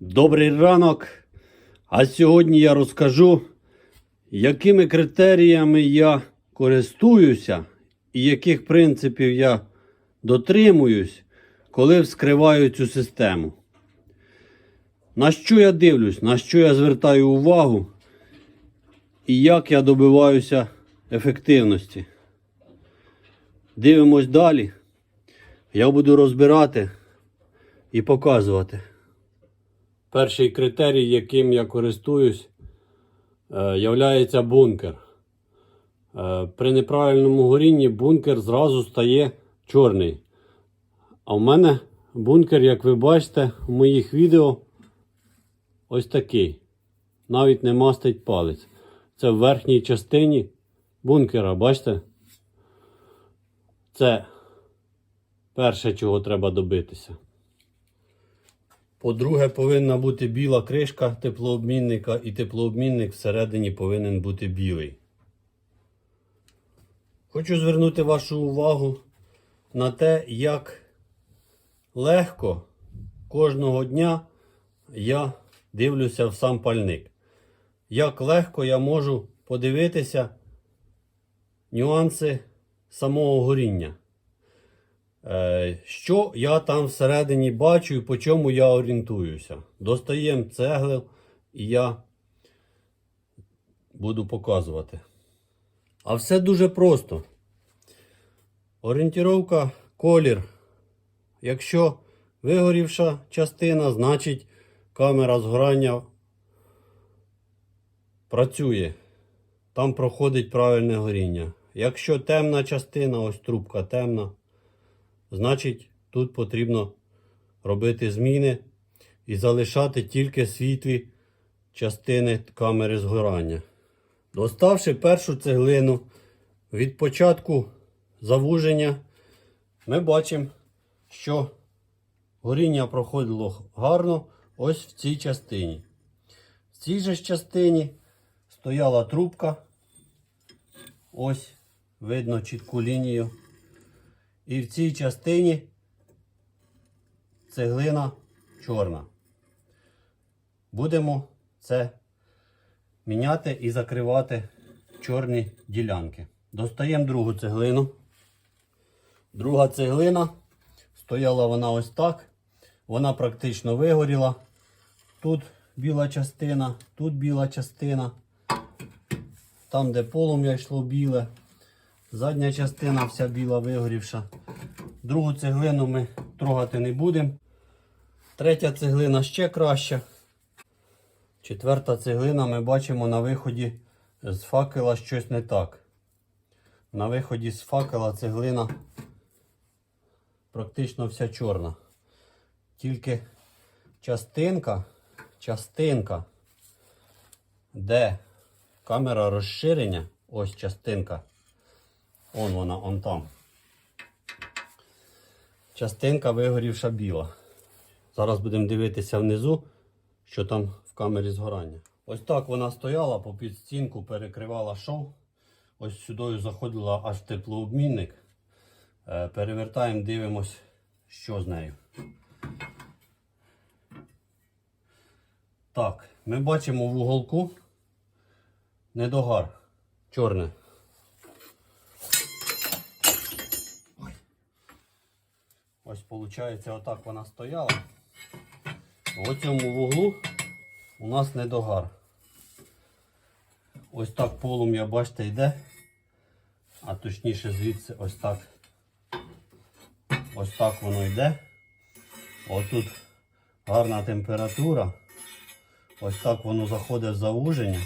Добрий ранок. А сьогодні я розкажу, якими критеріями я користуюся і яких принципів я дотримуюсь, коли вскриваю цю систему. На що я дивлюсь, на що я звертаю увагу і як я добиваюся ефективності. Дивимось далі. Я буду розбирати і показувати. Перший критерій, яким я користуюсь, е, являється бункер. Е, При неправильному горінні бункер зразу стає чорний. А в мене бункер, як ви бачите, в моїх відео ось такий. Навіть не мастить палець. Це в верхній частині бункера, бачите? Це перше, чого треба добитися. По-друге, повинна бути біла кришка теплообмінника, і теплообмінник всередині повинен бути білий. Хочу звернути вашу увагу на те, як легко кожного дня я дивлюся в сам пальник. Як легко я можу подивитися нюанси самого горіння. Е, Що я там всередині бачу і по чому я орієнтуюся. Достаємо цегли і я буду показувати. А все дуже просто. Орієнтіровка колір. Якщо вигорівша частина, значить камера згорання працює. Там проходить правильне горіння. Якщо темна частина, ось трубка темна, значить тут потрібно робити зміни і залишати тільки світлі частини камери згорання. Доставши першу цеглину від початку завуження, ми бачимо, що горіння проходило гарно ось в цій частині. В цій же частині стояла трубка. Ось видно чітку лінію. І в цій частині цеглина чорна. Будемо це міняти і закривати чорні ділянки. Достаємо другу цеглину. Друга цеглина. Стояла вона ось так. Вона практично вигоріла. Тут біла частина, тут біла частина. Там, де полум'я йшло біле. Задня частина вся біла вигорівша. Другу цеглину ми трогати не будемо. Третя цеглина ще краща. Четверта цеглина ми бачимо на виході з факела щось не так. На виході з факела цеглина практично вся чорна. Тільки частинка, частинка, де камера розширення, ось частинка. Он вона, он там. Частинка вигорівша біла. Зараз будемо дивитися внизу, що там в камері згорання. Ось так вона стояла по підстінку, перекривала шов. Ось сюди заходила аж теплообмінник. Е, Перевертаємо, дивимось, що з нею. Так, ми бачимо в уголку недогар. Чорне. Виходить, отак вона стояла. В цьому вуглу у нас недогар. Ось так полум'я, бачите, йде. А точніше звідси ось так. Ось так воно йде. Отут гарна температура. Ось так воно заходить в завуження.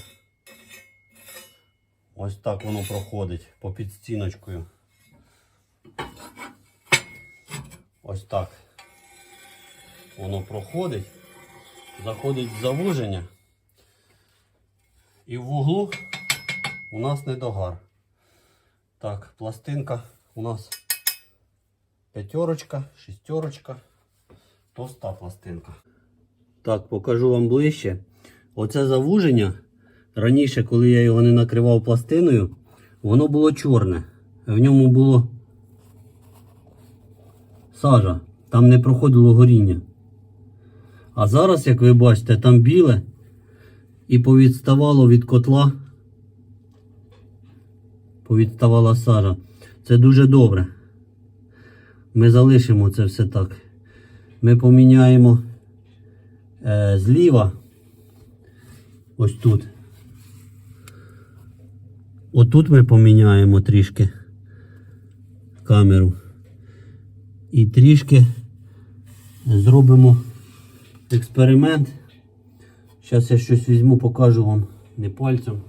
Ось так воно проходить по підстіночкою. Ось так. Воно проходить, заходить в завуження. І в вуглу у нас недогар. Так, пластинка у нас п'ятерочка, шістерочка, товста пластинка. Так, покажу вам ближче. Оце завуження. Раніше, коли я його не накривав пластиною, воно було чорне. В ньому було сажа. Там не проходило горіння. А зараз, як ви бачите, там біле і повідставало від котла. Повідставала сажа. Це дуже добре. Ми залишимо це все так. Ми поміняємо е, зліва. Ось тут. Отут ми поміняємо трішки камеру. І трішки зробимо експеримент. Зараз я щось візьму, покажу вам не пальцем.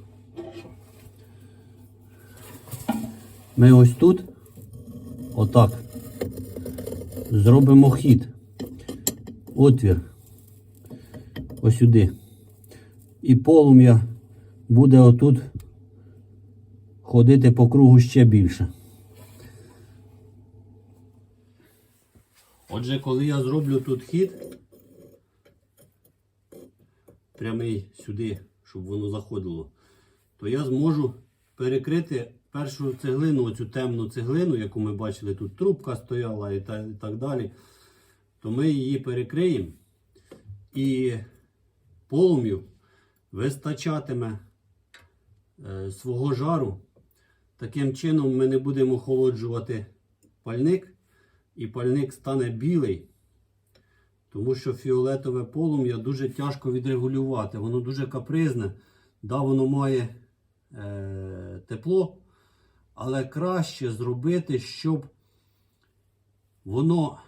Ми ось тут, отак, зробимо хід. Отвір. Ось сюди. І полум'я буде отут ходити по кругу ще більше. Отже, коли я зроблю тут хід, прямий сюди, щоб воно заходило, то я зможу перекрити першу цеглину, оцю темну цеглину, яку ми бачили, тут трубка стояла і та- і так далі. То ми її перекриємо і полум'ю вистачатиме е, свого жару. Таким чином ми не будемо охолоджувати пальник, і пальник стане білий, тому що фіолетове полум'я дуже тяжко відрегулювати. Воно дуже капризне. Да, воно має е, тепло, але краще зробити, щоб воно.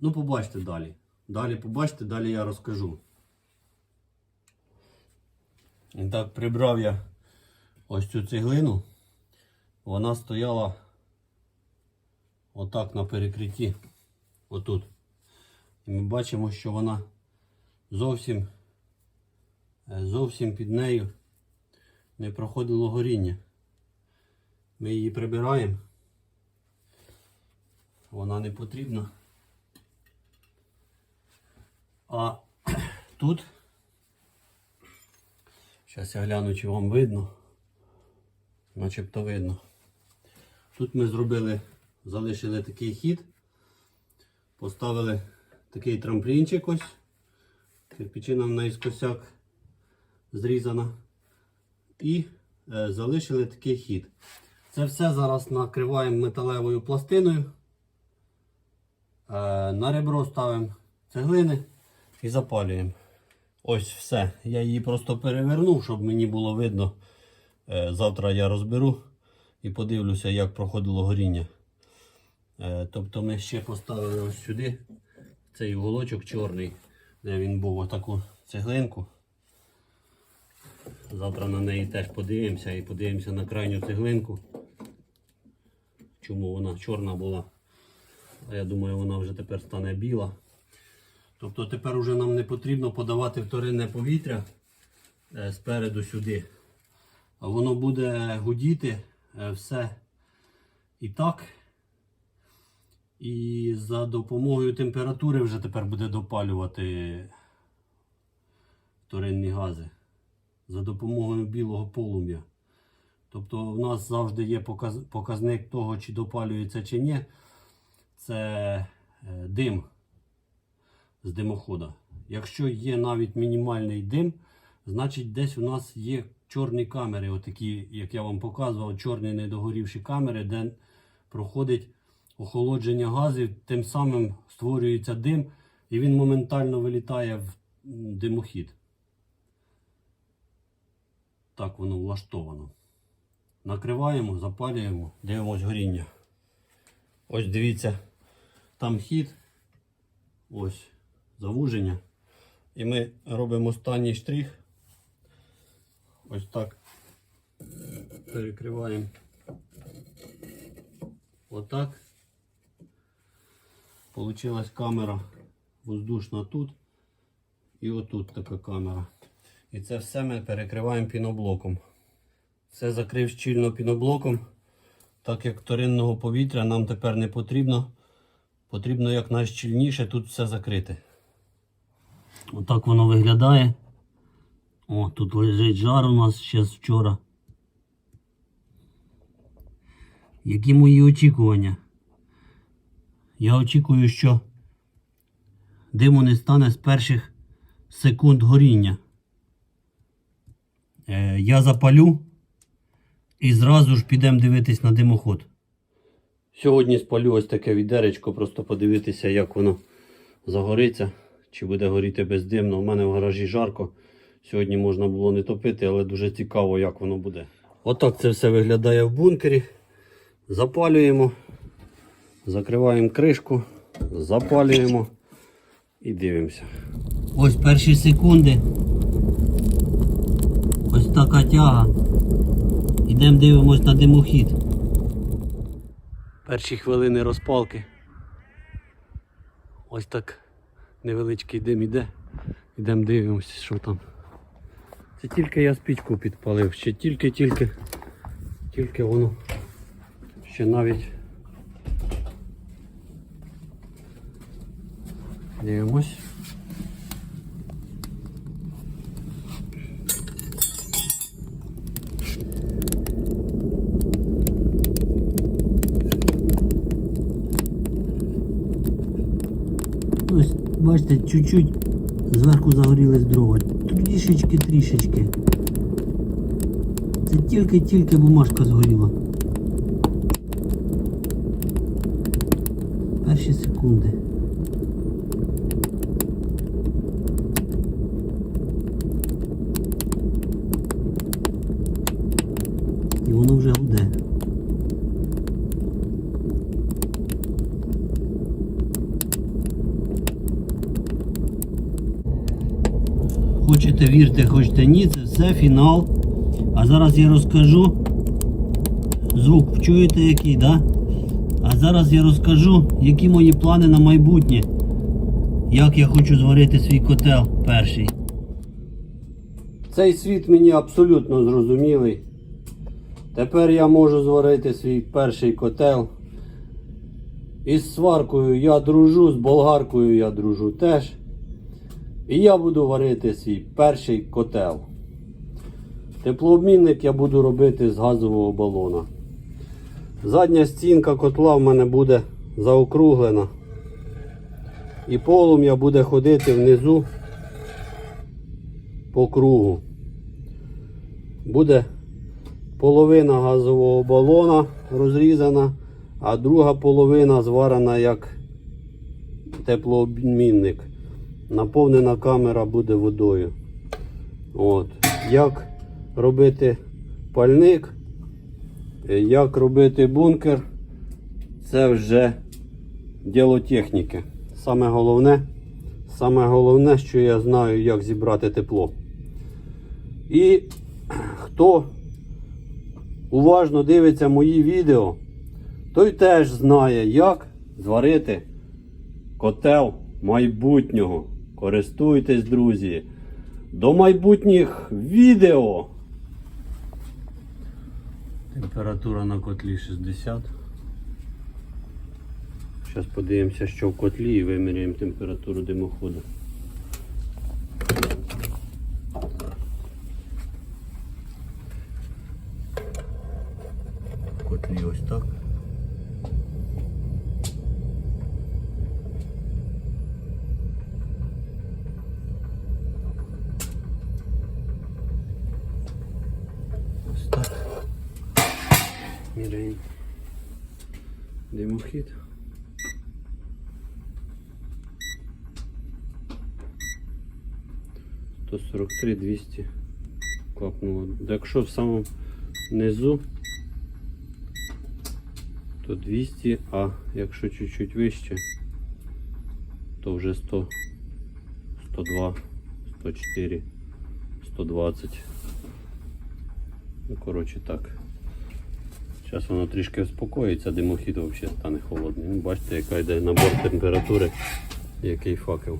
Ну, побачите далі. Далі побачите, далі я розкажу. І так, прибрав я ось цю цеглину. Вона стояла отак на перекритті. Отут. І ми бачимо, що вона зовсім, е, зовсім під нею не проходило горіння. Ми її прибираємо. Вона не потрібна. А тут, зараз я гляну, чи вам видно. Начебто видно. Тут ми зробили, залишили такий хід, поставили такий трамплінчик ось. Кирпичина наіскосяк зрізана. І е, залишили такий хід. Це все зараз накриваємо металевою пластиною. Е, на ребро ставимо цеглини і запалюємо. Ось все. Я її просто перевернув, щоб мені було видно. Е, Завтра я розберу і подивлюся, як проходило горіння. Е, Тобто ми ще поставили ось сюди цей уголочок чорний, де він був отаку цеглинку. Завтра на неї теж подивимося і подивимося на крайню цеглинку. Чому вона чорна була. А я думаю, вона вже тепер стане біла. Тобто тепер вже нам не потрібно подавати вторинне повітря е, спереду сюди. А воно буде гудіти е, все і так. І за допомогою температури вже тепер буде допалювати вторинні гази. За допомогою білого полум'я. Тобто в нас завжди є показ- показник того, чи допалюється чи ні. Це е, дим з димохода. Якщо є навіть мінімальний дим, значить десь у нас є чорні камери, отакі, як я вам показував, чорні недогорівші камери, де проходить охолодження газів, тим самим створюється дим, і він моментально вилітає в димохід. Так воно влаштовано. Накриваємо, запалюємо, дивимось горіння. Ось дивіться, там хід. Ось завуження. І ми робимо останній штрих. Ось так. Перекриваємо. Отак. Получилась камера воздушна тут. І отут така камера. І це все ми перекриваємо піноблоком. Це закрив щільно піноблоком. Так як вторинного повітря нам тепер не потрібно. Потрібно якнайщільніше тут все закрити. Отак воно виглядає. О, тут лежить жар у нас ще з вчора. Які мої очікування? Я очікую, що диму не стане з перших секунд горіння. Е, я запалю і зразу ж підемо дивитись на димоход. Сьогодні спалю ось таке відеречко, просто подивитися, як воно загориться, чи буде горіти бездимно. У мене в гаражі жарко. Сьогодні можна було не топити, але дуже цікаво, як воно буде. Отак це все виглядає в бункері. Запалюємо, закриваємо кришку, запалюємо і дивимося. Ось перші секунди. Ось така тяга. Ідемо дивимось на димохід. Перші хвилини розпалки. Ось так невеличкий дим іде. Ідемо дивимося, що там. Це тільки я спічку підпалив, ще тільки-тільки, тільки воно ще навіть. Дивимось. Ось, бачите, чуть-чуть зверху загорілись дрова. Трішечки, трішечки. Це тільки-тільки бумажка згоріла. Перші секунди. І воно вже гуде. Хочете вірте, хочете ні, це все фінал. А зараз я розкажу. Звук чуєте який, да? А зараз я розкажу, які мої плани на майбутнє. Як я хочу зварити свій котел перший. Цей світ мені абсолютно зрозумілий. Тепер я можу зварити свій перший котел. Із сваркою я дружу, з болгаркою я дружу теж. І я буду варити свій перший котел. Теплообмінник я буду робити з газового балона. Задня стінка котла в мене буде заокруглена. І полум'я буде ходити внизу по кругу. Буде половина газового балона розрізана, а друга половина зварена як теплообмінник. Наповнена камера буде водою. От. Як робити пальник, е, як робити бункер, це вже діло техніки. Саме головне, саме головне, що я знаю, як зібрати тепло. І хто уважно дивиться мої відео, той теж знає, як зварити котел майбутнього. Користуйтесь, друзі. До майбутніх відео. Температура на котлі 60. Зараз подивимося, що в котлі і виміряємо температуру димоходу. Котлі ось так. Димохід. Сорок три, двісті капнуло. Якщо в самому низу, то 200, а якщо чуть-чуть вище, то вже 100, 102, 104, 120. Ну, коротше так. Зараз воно трішки успокоїться, димохід взагалі стане холодний. Ну, бачите, яка йде набор температури, який факел.